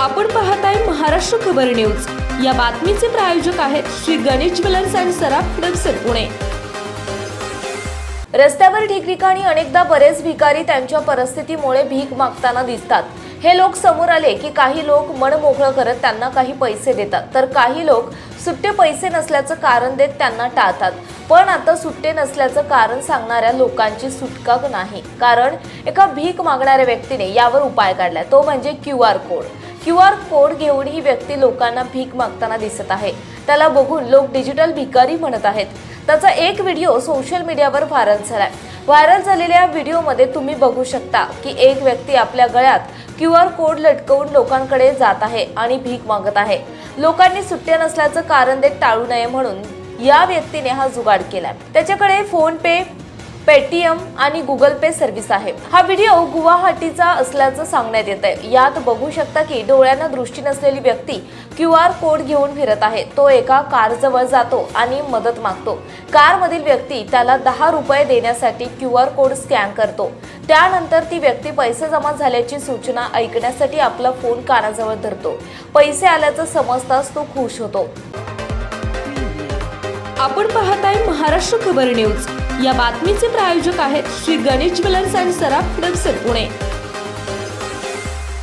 आपण पाहताय महाराष्ट्र खबर न्यूज. या बातमीचे प्रायोजक आहेत श्री गणेश ज्वेलर्स अँड सराफ हडपसर पुणे. रस्त्यावर ठिकठिकाणी अनेकदा बरेच भिकारी त्यांच्या परिस्थितीमुळे भीक मागताना दिसतात. हे लोक समोर आले की काही लोक मन मोकळं करत त्यांना काही पैसे देतात. तर काही लोक सुट्टे पैसे नसल्याचं कारण देत त्यांना टाळतात. पण आता सुट्टे नसल्याचं कारण सांगणाऱ्या लोकांची सुटका नाही. कारण एका भीक मागणाऱ्या व्यक्तीने यावर उपाय काढला तो म्हणजे Q R code. Q R code घेऊन ही व्यक्ती लोकांना भीक मागताना दिसत आहे. त्याला बघून लोक डिजिटल भिकारी म्हणत आहेत. त्याचा एक व्हिडिओ सोशल मीडियावर व्हायरल झालाय. व्हायरल झालेल्या व्हिडिओमध्ये तुम्ही बघू शकता की एक व्यक्ती आपल्या गळ्यात क्यू आर कोड लटकवून लोकांकडे जात आहे आणि भीक मागत आहे. लोकांनी सुट्ट्या नसल्याचं कारण देत टाळू नये म्हणून या व्यक्तीने हा जुगाड केलाय. त्याच्याकडे फोन पे पेटीएम आणि गुगल पे सर्व्हिस आहे. हा व्हिडिओ गुवाहाटीचा असल्याचं सांगण्यात येत आहे यात बघू शकता की डोळ्यांना दृष्टी नसलेली व्यक्ती क्यू आर कोड घेऊन फिरत आहे. तो एका कारजवळ जातो आणि मदत मागतो. कारमधील व्यक्ती त्याला दहा रुपये देण्यासाठी क्यू आर कोड स्कॅन करतो. त्यानंतर ती व्यक्ती पैसे जमा झाल्याची सूचना ऐकण्यासाठी आपला फोन कानाजवळ धरतो. पैसे आल्याचं समजताच तो खुश होतो. आपण पाहताय महाराष्ट्र खबर न्यूज. या बातमीचे प्रायोजक आहेत श्री गणेश ज्वेलर्स अँड सराफ हडपसर पुणे.